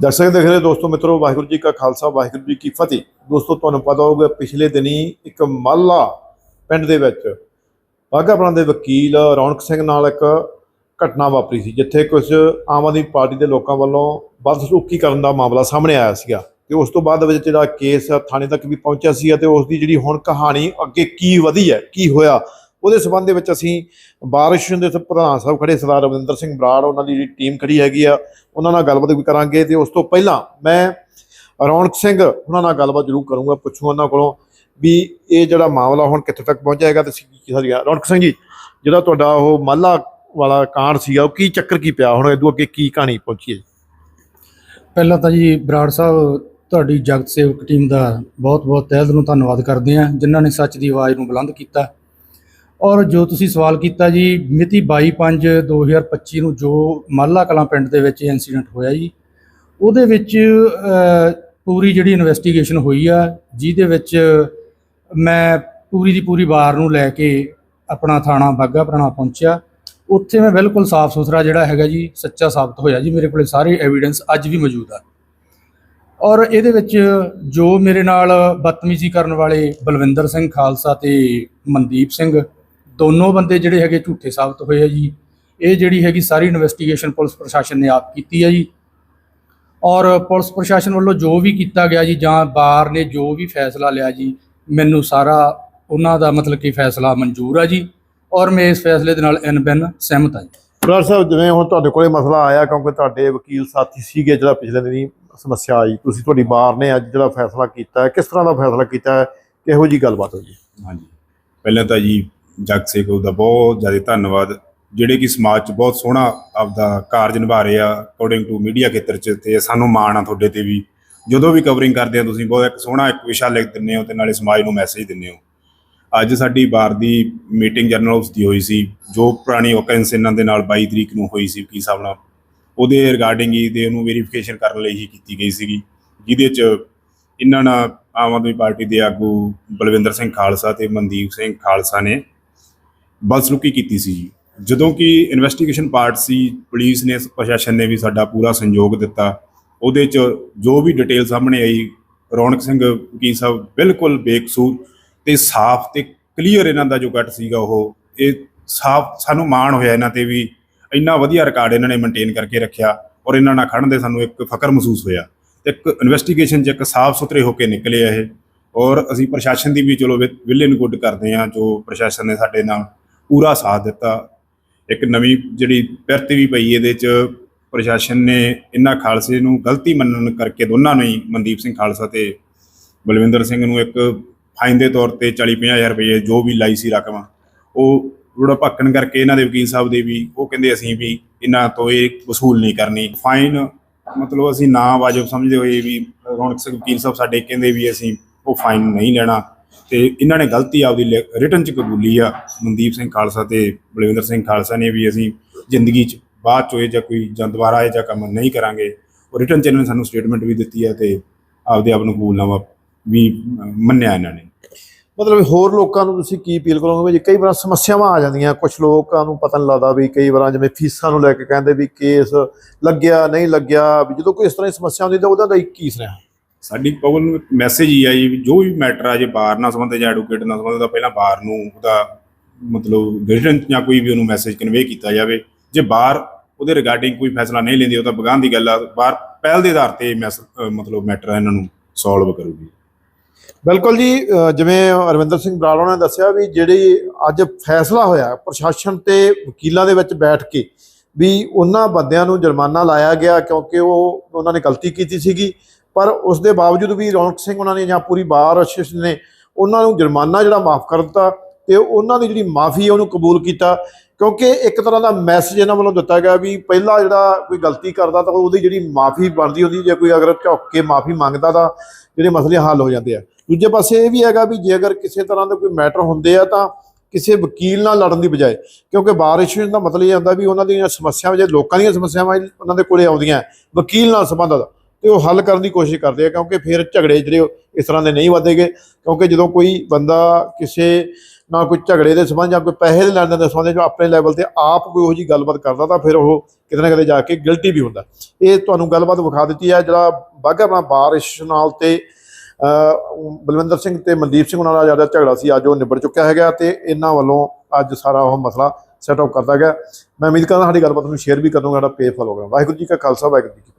ਦਰਸ਼ਕ ਦੇਖ ਰਹੇ ਦੋਸਤੋ ਮਿੱਤਰੋ, ਵਾਹਿਗੁਰੂ ਜੀ ਕਾ ਖਾਲਸਾ, ਵਾਹਿਗੁਰੂ ਜੀ ਕੀ ਫਤਿਹ। ਦੋਸਤੋ, ਤੁਹਾਨੂੰ ਪਤਾ ਹੋਊਗਾ ਪਿਛਲੇ ਦਿਨੀ ਇੱਕ ਮਾਲਾ ਪਿੰਡ ਦੇ ਵਿੱਚ ਬਾਘਾ ਪੁਰਾਣਾ ਦੇ ਵਕੀਲ ਰੌਣਕ ਸਿੰਘ ਨਾਲ ਇੱਕ ਘਟਨਾ ਵਾਪਰੀ ਸੀ, ਜਿੱਥੇ ਕੁਝ ਆਮ ਆਦਮੀ ਪਾਰਟੀ ਦੇ ਲੋਕਾਂ ਵੱਲੋਂ ਬਦਸਲੂਕੀ ਕਰਨ ਦਾ ਮਾਮਲਾ ਸਾਹਮਣੇ ਆਇਆ ਸੀਗਾ। ਤੇ ਉਸ ਤੋਂ ਬਾਅਦ ਵਿੱਚ ਜਿਹੜਾ ਕੇਸ ਥਾਣੇ ਤੱਕ ਵੀ ਪਹੁੰਚਿਆ ਸੀ ਅਤੇ ਉਸ ਦੀ ਜਿਹੜੀ ਹੁਣ ਕਹਾਣੀ ਅੱਗੇ ਕੀ ਵਧੀ ਹੈ, ਕੀ ਹੋਇਆ ਉਹਦੇ ਸਬੰਧ ਦੇ ਵਿੱਚ ਅਸੀਂ ਬਾਰਿਸ਼ ਦੇ ਪ੍ਰਧਾਨ ਸਾਹਿਬ ਖੜੇ, ਸਰਦਾਰ ਰਵਿੰਦਰ ਸਿੰਘ ਬਰਾੜ, ਉਹਨਾਂ ਦੀ ਜਿਹੜੀ ਟੀਮ ਖੜੀ ਹੈਗੀ ਆ, ਉਹਨਾਂ ਨਾਲ ਗੱਲਬਾਤ ਵੀ ਕਰਾਂਗੇ ਤੇ ਉਸ ਤੋਂ ਪਹਿਲਾਂ ਮੈਂ ਰੌਣਕ ਸਿੰਘ ਉਹਨਾਂ ਨਾਲ ਗੱਲਬਾਤ ਜ਼ਰੂਰ ਕਰੂੰਗਾ ਪੁੱਛੂੰ ਉਹਨਾਂ ਕੋਲੋਂ ਵੀ ਇਹ ਜਿਹੜਾ ਮਾਮਲਾ ਹੁਣ ਕਿੱਥੇ ਤੱਕ ਪਹੁੰਚਿਆ ਹੈਗਾ ਤੇ ਕੀ ਸਾਰੀਆਂ, ਰੌਣਕ ਸਿੰਘ ਜੀ, ਜਿਹੜਾ ਤੁਹਾਡਾ ਉਹ ਮਾਲਾ ਵਾਲਾ ਕਾਂਡ ਸੀਗਾ, ਉਹ ਕੀ ਚੱਕਰ ਕੀ ਪਿਆ ਹੁਣ ਇਦੋਂ ਅੱਗੇ ਕੀ ਕਹਾਣੀ ਪਹੁੰਚੀ ਹੈ ਜੀ? ਪਹਿਲਾਂ ਤਾਂ ਜੀ ਬਰਾੜ ਸਾਹਿਬ, ਤੁਹਾਡੀ ਜਗਤ ਸੇਵਕ ਟੀਮ ਦਾ ਬਹੁਤ-ਬਹੁਤ ਤਹਿ ਦਿਲੋਂ ਧੰਨਵਾਦ ਕਰਦੇ ਹਾਂ, ਜਿਨ੍ਹਾਂ ਨੇ ਸੱਚ ਦੀ ਆਵਾਜ਼ ਨੂੰ ਬੁਲੰਦ ਕੀਤਾ ਔਰ ਜੋ ਤੁਸੀਂ ਸਵਾਲ ਕੀਤਾ ਜੀ, ਮਿਤੀ 22/5/2025 ਨੂੰ ਜੋ ਮਾਲਾ ਕਲਾਂ ਪਿੰਡ ਦੇ ਵਿੱਚ ਇਨਸੀਡੈਂਟ ਹੋਇਆ ਜੀ, ਉਹਦੇ ਵਿੱਚ ਪੂਰੀ ਜਿਹੜੀ ਇਨਵੈਸਟੀਗੇਸ਼ਨ ਹੋਈ ਆ, ਜਿਹਦੇ ਵਿੱਚ ਮੈਂ ਪੂਰੀ ਦੀ ਪੂਰੀ ਵਾਰ ਨੂੰ ਲੈ ਕੇ ਆਪਣਾ ਥਾਣਾ ਬਾਗਾ ਪੁਰਾਣਾ ਪਹੁੰਚਿਆ। ਉੱਥੇ ਮੈਂ ਬਿਲਕੁਲ ਸਾਫ਼ ਸੁਥਰਾ ਜਿਹੜਾ ਹੈਗਾ ਜੀ, ਸੱਚਾ ਸਾਬਤ ਹੋਇਆ ਜੀ, ਮੇਰੇ ਕੋਲੇ ਸਾਰੇ ਐਵੀਡੈਂਸ ਅੱਜ ਵੀ ਮੌਜੂਦ ਆ। ਔਰ ਇਹਦੇ ਵਿੱਚ ਜੋ ਮੇਰੇ ਨਾਲ ਬਦਤਮੀਜ਼ੀ ਕਰਨ ਵਾਲੇ ਬਲਵਿੰਦਰ ਸਿੰਘ ਖਾਲਸਾ ਤੇ ਮਨਦੀਪ ਸਿੰਘ ਦੋਨੋਂ ਬੰਦੇ ਜਿਹੜੇ ਹੈਗੇ ਝੂਠੇ ਸਾਬਤ ਹੋਏ ਆ ਜੀ। ਇਹ ਜਿਹੜੀ ਹੈਗੀ ਸਾਰੀ ਇਨਵੈਸਟੀਗੇਸ਼ਨ ਪੁਲਿਸ ਪ੍ਰਸ਼ਾਸਨ ਨੇ ਆਪ ਕੀਤੀ ਹੈ ਜੀ। ਔਰ ਪੁਲਿਸ ਪ੍ਰਸ਼ਾਸਨ ਵੱਲੋਂ ਜੋ ਵੀ ਕੀਤਾ ਗਿਆ ਜੀ ਜਾਂ ਬਾਰ ਨੇ ਜੋ ਵੀ ਫੈਸਲਾ ਲਿਆ ਜੀ ਮੈਨੂੰ ਸਾਰਾ ਉਹਨਾਂ ਦਾ ਮਤਲਬ ਕਿ ਫੈਸਲਾ ਮਨਜ਼ੂਰ ਆ ਜੀ। ਔਰ ਮੈਂ ਇਸ ਫੈਸਲੇ ਦੇ ਨਾਲ ਇਨ ਬਿਨ ਸਹਿਮਤ ਹਾਂ ਜੀ। ਬਰਾੜ ਸਾਹਿਬ ਜਿਵੇਂ ਹੁਣ ਤੁਹਾਡੇ ਕੋਲੇ ਮਸਲਾ ਆਇਆ ਕਿਉਂਕਿ ਤੁਹਾਡੇ ਵਕੀਲ ਸਾਥੀ ਸੀਗੇ ਜਿਹੜਾ ਪਿਛਲੇ ਦਿਨੀ ਸਮੱਸਿਆ ਆਈ ਤੁਸੀਂ ਤੁਹਾਡੀ ਬਾਰ ਨੇ ਅੱਜ ਜਿਹੜਾ ਫੈਸਲਾ ਕੀਤਾ ਹੈ ਕਿਸ ਤਰ੍ਹਾਂ ਦਾ ਫੈਸਲਾ ਕੀਤਾ ਹੈ ਕਿਹੋ ਜੀ ਗੱਲਬਾਤ ਹੋਈ? ਹਾਂਜੀ। ਪਹਿਲਾਂ ਤਾਂ ਜੀ ਜਗ ਸੇਖੋ ਦਾ ਬਹੁਤ ਜ਼ਿਆਦਾ ਧੰਨਵਾਦ। ਜਿਹੜੇ ਕਿ ਸਮਾਜ 'ਚ ਬਹੁਤ ਸੋਹਣਾ ਆਪਦਾ ਕਾਰਜ ਨਿਭਾ ਰਹੇ ਆ ਅਕੋਰਡਿੰਗ ਟੂ ਮੀਡੀਆ ਖੇਤਰ 'ਚ ਤੇ ਸਾਨੂੰ ਮਾਣ ਆ ਤੁਹਾਡੇ ਤੇ ਵੀ। ਜਦੋਂ ਵੀ ਕਵਰਿੰਗ ਕਰਦੇ ਆ, ਤੁਸੀਂ ਬਹੁਤ ਇੱਕ ਸੋਹਣਾ ਇੱਕ ਵਿਸ਼ਾ ਲਿਖ ਦਿੰਦੇ ਹੋ ਤੇ ਨਾਲੇ ਸਮਾਜ ਨੂੰ ਮੈਸੇਜ ਦਿੰਦੇ ਹੋ। ਅੱਜ ਸਾਡੀ ਬਾਰ ਦੀ ਮੀਟਿੰਗ ਜਨਰਲ ਹਾਊਸ ਦੀ ਹੋਈ ਸੀ, ਜੋ ਪੁਰਾਣੀ ਓਕੈਂਸ ਇਹਨਾਂ ਦੇ ਨਾਲ 22 ਤਰੀਕ ਨੂੰ ਹੋਈ ਸੀ, ਕੀ ਸਾਹਿਬ ਨਾਲ। ਉਹਦੇ ਰਿਗਾਰਡਿੰਗ ਹੀ ਤੇ ਉਹਨੂੰ ਵੈਰੀਫਿਕੇਸ਼ਨ ਕਰਨ ਲਈ ਹੀ ਕੀਤੀ ਗਈ ਸੀਗੀ, ਜਿਹਦੇ 'ਚ ਇਹਨਾਂ ਨਾਲ ਆਮ ਆਦਮੀ ਪਾਰਟੀ ਦੇ ਆਗੂ ਬਲਵਿੰਦਰ ਸਿੰਘ ਖਾਲਸਾ ਤੇ ਮਨਦੀਪ ਸਿੰਘ ਖਾਲਸਾ ਨੇ ਬਲਸਲੂਕੀ ਕੀਤੀ ਸੀ ਜੀ? ਜਦੋਂ ਕਿ ਇਨਵੈਸਟੀਗੇਸ਼ਨ ਪਾਰਟ ਸੀ ਪੁਲਿਸ ਨੇ ਪ੍ਰਸ਼ਾਸਨ ਨੇ ਵੀ ਸਾਡਾ ਪੂਰਾ ਸਹਿਯੋਗ ਦਿੱਤਾ। ਉਹਦੇ 'ਚ ਜੋ ਵੀ ਡਿਟੇਲ ਸਾਹਮਣੇ ਆਈ, ਰੌਣਕ ਸਿੰਘ ਕੀ ਸਾਹਿਬ ਬਿਲਕੁਲ ਬੇਕਸੂਰ ਤੇ ਸਾਫ਼ ਤੇ ਕਲੀਅਰ ਇਹਨਾਂ ਦਾ ਜੋ ਗੱਟ ਸੀਗਾ ਉਹ, ਇਹ ਸਾਫ਼ ਸਾਨੂੰ ਮਾਣ ਹੋਇਆ ਇਹਨਾਂ ਤੇ ਵੀ। ਇੰਨਾ ਵਧੀਆ ਰਿਕਾਰਡ ਇਹਨਾਂ ਨੇ ਮੇਨਟੇਨ ਕਰਕੇ ਰੱਖਿਆ ਔਰ ਇਹਨਾਂ ਨਾਲ ਖੜਨ ਦੇ ਸਾਨੂੰ ਇੱਕ ਫਖਰ ਮਹਿਸੂਸ ਹੋਇਆ। ਤੇ ਇੱਕ ਇਨਵੈਸਟੀਗੇਸ਼ਨ 'ਚ ਇੱਕ ਸਾਫ਼ ਸੁਥਰੇ ਹੋ ਕੇ ਨਿਕਲੇ ਆ ਇਹ। ਔਰ ਅਸੀਂ ਪ੍ਰਸ਼ਾਸਨ ਦੀ ਵੀ ਚਲੋ ਵਿਲੇ ਨੂੰ ਗੁੱਡ ਕਰਦੇ ਹਾਂ ਜੋ ਪ੍ਰਸ਼ਾਸਨ ਨੇ ਸਾਡੇ ਨਾਲ ਪੂਰਾ ਸਾਥ ਦਿੱਤਾ। ਇੱਕ ਨਵੀਂ ਜਿਹੜੀ ਪਿਰਤ ਵੀ ਪਈ ਇਹਦੇ 'ਚ ਪ੍ਰਸ਼ਾਸਨ ਨੇ ਇਹਨਾਂ ਖਾਲਸੇ ਨੂੰ ਗਲਤੀ ਮੰਨਣ ਕਰਕੇ ਦੋਨਾਂ ਨੂੰ ਹੀ ਮਨਦੀਪ ਸਿੰਘ ਖਾਲਸਾ ਤੇ ਬਲਵਿੰਦਰ ਸਿੰਘ ਨੂੰ ਇੱਕ ਫਾਈਨ ਦੇ ਤੌਰ ਤੇ 40 ਹਜ਼ਾਰ ਰੁਪਏ ਜੋ ਵੀ ਲਾਈ ਸੀ ਰਕਮ, ਉਹ ਥੋੜਾ ਭੱਕਣ ਕਰਕੇ ਇਹਨਾਂ ਦੇ ਵਕੀਲ ਸਾਹਿਬ ਦੇ ਵੀ ਉਹ ਕਹਿੰਦੇ ਅਸੀਂ ਵੀ ਇਹਨਾਂ ਤੋਂ ਇਹ ਵਸੂਲ ਨਹੀਂ ਕਰਨੀ। ਫਾਈਨ ਮਤਲਬ ਅਸੀਂ ਨਾ ਵਾਜਬ ਸਮਝਦੇ ਹੋਏ ਵੀ ਰੌਣਕ ਸਿੰਘ ਵਕੀਲ ਸਾਹਿਬ ਸਾਡੇ ਕਹਿੰਦੇ ਵੀ ਅਸੀਂ ਉਹ ਫਾਈਨ ਨਹੀਂ ਲੈਣਾ। ਤੇ ਇਹਨਾਂ ਨੇ ਗਲਤੀ ਆਪਦੀ ਰਿਟਰਨ ਚ ਕਬੂਲੀ ਆ। ਮਨਦੀਪ ਸਿੰਘ ਖਾਲਸਾ ਤੇ ਬਲਵਿੰਦਰ ਸਿੰਘ ਖਾਲਸਾ ਨੇ ਵੀ ਅਸੀਂ ਜ਼ਿੰਦਗੀ ਚ ਬਾਅਦ ਚੋਂ ਇਹ ਜਾਂ ਕੋਈ ਜਾਂ ਦੁਬਾਰਾ ਇਹ ਜਾਂ ਕੰਮ ਨਹੀਂ ਕਰਾਂਗੇ। ਉਹ ਰਿਟਰਨ ਚ ਇਹਨਾਂ ਨੇ ਸਾਨੂੰ ਸਟੇਟਮੈਂਟ ਵੀ ਦਿੱਤੀ ਹੈ ਤੇ ਆਪਦੇ ਆਪ ਨੂੰ ਕਬੂਲਨਾਮਾ ਵੀ ਮੰਨਿਆ ਇਹਨਾਂ ਨੇ। ਮਤਲਬ ਹੋਰ ਲੋਕਾਂ ਨੂੰ ਤੁਸੀਂ ਕੀ ਅਪੀਲ ਕਰੋਗੇ ਵੀ ਕਈ ਵਾਰ ਸਮੱਸਿਆਵਾਂ ਆ ਜਾਂਦੀਆਂ ਕੁਝ ਲੋਕਾਂ ਨੂੰ ਪਤਾ ਨਹੀਂ ਲੱਗਦਾ ਵੀ ਕਈ ਵਾਰਾਂ ਜਿਵੇਂ ਫੀਸਾਂ ਨੂੰ ਲੈ ਕੇ ਕਹਿੰਦੇ ਵੀ ਕੇਸ ਲੱਗਿਆ, ਨਹੀਂ ਲੱਗਿਆ, ਵੀ ਜਦੋਂ ਕੋਈ ਇਸ ਤਰ੍ਹਾਂ ਦੀ ਸਮੱਸਿਆ ਹੁੰਦੀ ਤਾਂ ਉਹਦਾ ਦਾ ਕੀ ਸੁਨੇਹਾ? ਸਾਡੀ ਪਵਨ ਨੂੰ ਇੱਕ ਮੈਸੇਜ ਹੀ ਆ ਜੀ ਵੀ ਜੋ ਵੀ ਮੈਟਰ ਆ, ਜੇ ਬਾਰ ਨਾਲ ਸੰਬੰਧਿਤ ਜਾਂ ਐਡਵੋਕੇਟ ਨਾਲ ਸੰਬੰਧਿਤ ਆ, ਪਹਿਲਾਂ ਬਾਰ ਨੂੰ ਉਹਦਾ ਮਤਲਬ ਰਿਟਨ ਜਾਂ ਕੋਈ ਵੀ ਉਹਨੂੰ ਮੈਸੇਜ ਕਨਵੇ ਕੀਤਾ ਜਾਵੇ। ਜੇ ਬਾਰ ਉਹਦੇ ਰਿਗਾਰਡਿੰਗ ਕੋਈ ਫੈਸਲਾ ਨਹੀਂ ਲੈਂਦੀ, ਉਹ ਤਾਂ ਬਗਾਨ ਦੀ ਗੱਲ ਆ ਬਾਰ ਪਹਿਲ ਦੇ ਆਧਾਰ ਤੇ ਮੈਸ- ਮਤਲਬ ਮੈਟਰ ਇਹਨਾਂ ਨੂੰ ਸੋਲਵ ਕਰੂਗੀ। ਬਿਲਕੁਲ ਜੀ ਜਿਵੇਂ ਅਰਵਿੰਦਰ ਸਿੰਘ ਬਰਾੜਾ ਨੇ ਦੱਸਿਆ ਵੀ ਜਿਹੜੀ ਅੱਜ ਫੈਸਲਾ ਹੋਇਆ, ਪ੍ਰਸ਼ਾਸਨ ਤੇ ਵਕੀਲਾਂ ਦੇ ਵਿੱਚ ਬੈਠ ਕੇ ਵੀ ਉਹਨਾਂ ਬੰਦਿਆਂ ਨੂੰ ਜੁਰਮਾਨਾ ਲਾਇਆ ਗਿਆ ਕਿਉਂਕਿ ਉਹ, ਉਹਨਾਂ ਨੇ ਗਲਤੀ ਕੀਤੀ ਸੀਗੀ। ਪਰ ਉਸ ਦੇ ਬਾਵਜੂਦ ਵੀ ਰੌਣਕ ਸਿੰਘ ਉਹਨਾਂ ਨੇ ਜਾਂ ਪੂਰੀ ਬਾਰ ਐਸੋਸੀਏਸ਼ਨ ਨੇ ਉਹਨਾਂ ਨੂੰ ਜੁਰਮਾਨਾ ਜਿਹੜਾ ਮਾਫ ਕਰ ਦਿੱਤਾ ਤੇ ਉਹਨਾਂ ਦੀ ਜਿਹੜੀ ਮਾਫੀ ਹੈ ਉਹਨੂੰ ਕਬੂਲ ਕੀਤਾ, ਕਿਉਂਕਿ ਇੱਕ ਤਰ੍ਹਾਂ ਦਾ ਮੈਸੇਜ ਇਹਨਾਂ ਵੱਲੋਂ ਦਿੱਤਾ ਗਿਆ ਵੀ ਪਹਿਲਾਂ ਜਿਹੜਾ ਕੋਈ ਗਲਤੀ ਕਰਦਾ ਤਾਂ ਉਹਦੀ ਜਿਹੜੀ ਮਾਫੀ ਬਣਦੀ ਹੁੰਦੀ, ਜੇ ਕੋਈ ਅਗਰ ਝੁੱਕ ਕੇ ਮਾਫੀ ਮੰਗਦਾ ਤਾਂ ਜਿਹੜੇ ਮਸਲੇ ਹੱਲ ਹੋ ਜਾਂਦੇ ਆ। ਦੂਜੇ ਪਾਸੇ ਇਹ ਵੀ ਹੈਗਾ ਵੀ ਜੇ ਅਗਰ ਕਿਸੇ ਤਰ੍ਹਾਂ ਦੇ ਕੋਈ ਮੈਟਰ ਹੁੰਦੇ ਆ ਤਾਂ ਕਿਸੇ ਵਕੀਲ ਨਾਲ ਲੜਨ ਦੀ ਬਜਾਏ, ਕਿਉਂਕਿ ਬਾਰ ਇਸ਼ੂਜ਼ ਦਾ ਮਤਲਬ ਇਹ ਹੁੰਦਾ ਵੀ ਉਹਨਾਂ ਦੀਆਂ ਸਮੱਸਿਆਵਾਂ, ਜੇ ਲੋਕਾਂ ਦੀਆਂ ਸਮੱਸਿਆਵਾਂ ਉਹਨਾਂ ਦੇ ਕੋਲੇ ਆਉਂਦੀਆਂ, ਵਕੀਲ ਨਾਲ ਸੰਬੰਧਤ ਤੇ ਉਹ ਹੱਲ ਕਰਨ ਦੀ ਕੋਸ਼ਿਸ਼ ਕਰਦੇ ਆ, ਕਿਉਂਕਿ ਫਿਰ ਝਗੜੇ ਜਿਹੜੇ ਉਹ ਇਸ ਤਰ੍ਹਾਂ ਦੇ ਨਹੀਂ ਵਧੇਗੇ। ਕਿਉਂਕਿ ਜਦੋਂ ਕੋਈ ਬੰਦਾ ਕਿਸੇ ਨਾਲ ਕੋਈ ਝਗੜੇ ਦੇ ਸੰਬੰਧ ਜਾਂ ਕੋਈ ਪੈਸੇ ਦੇ ਲੈਣ ਦੇਣ ਦੇ ਸੰਬੰਧ ਜੋ ਆਪਣੇ ਲੈਵਲ ਤੇ ਆਪ ਕੋਈ ਉਹੋ ਜੀ ਗੱਲਬਾਤ ਕਰਦਾ, ਤਾਂ ਫਿਰ ਉਹ ਕਿਤੇ ਨਾ ਕਿਤੇ ਜਾ ਕੇ ਗਿਲਟੀ ਵੀ ਹੁੰਦਾ। ਇਹ ਤੁਹਾਨੂੰ ਗੱਲਬਾਤ ਵਿਖਾ ਦਿੱਤੀ ਹੈ, ਜਿਹੜਾ ਬਾਘਾ ਆਪਣਾ ਬਾਰਿਸ਼ ਨਾਲ ਤੇ ਬਲਵਿੰਦਰ ਸਿੰਘ ਤੇ ਮਨਦੀਪ ਸਿੰਘ ਉਹਨਾਂ ਦਾ ਜ਼ਿਆਦਾ ਝਗੜਾ ਸੀ, ਅੱਜ ਉਹ ਨਿਬੜ ਚੁੱਕਿਆ ਹੈਗਾ ਤੇ ਇਹਨਾਂ ਵੱਲੋਂ ਅੱਜ ਸਾਰਾ ਉਹ ਮਸਲਾ ਸੈਟ ਆਊਟ ਕਰਦਾ ਗਿਆ। ਮੈਂ ਉਮੀਦ ਕਰਦਾ ਸਾਡੀ ਗੱਲਬਾਤ ਨੂੰ ਸ਼ੇਅਰ ਵੀ ਕਰੂੰਗਾ ਸਾਡਾ ਪੇਜ ਫੋਲੋ ਕਰਨਾ ਵਾਹਿਗੁਰੂ ਜੀ ਕਾ ਖਾਲਸਾ, ਵਾਹਿਗੁਰੂ ਜੀ ਕੀ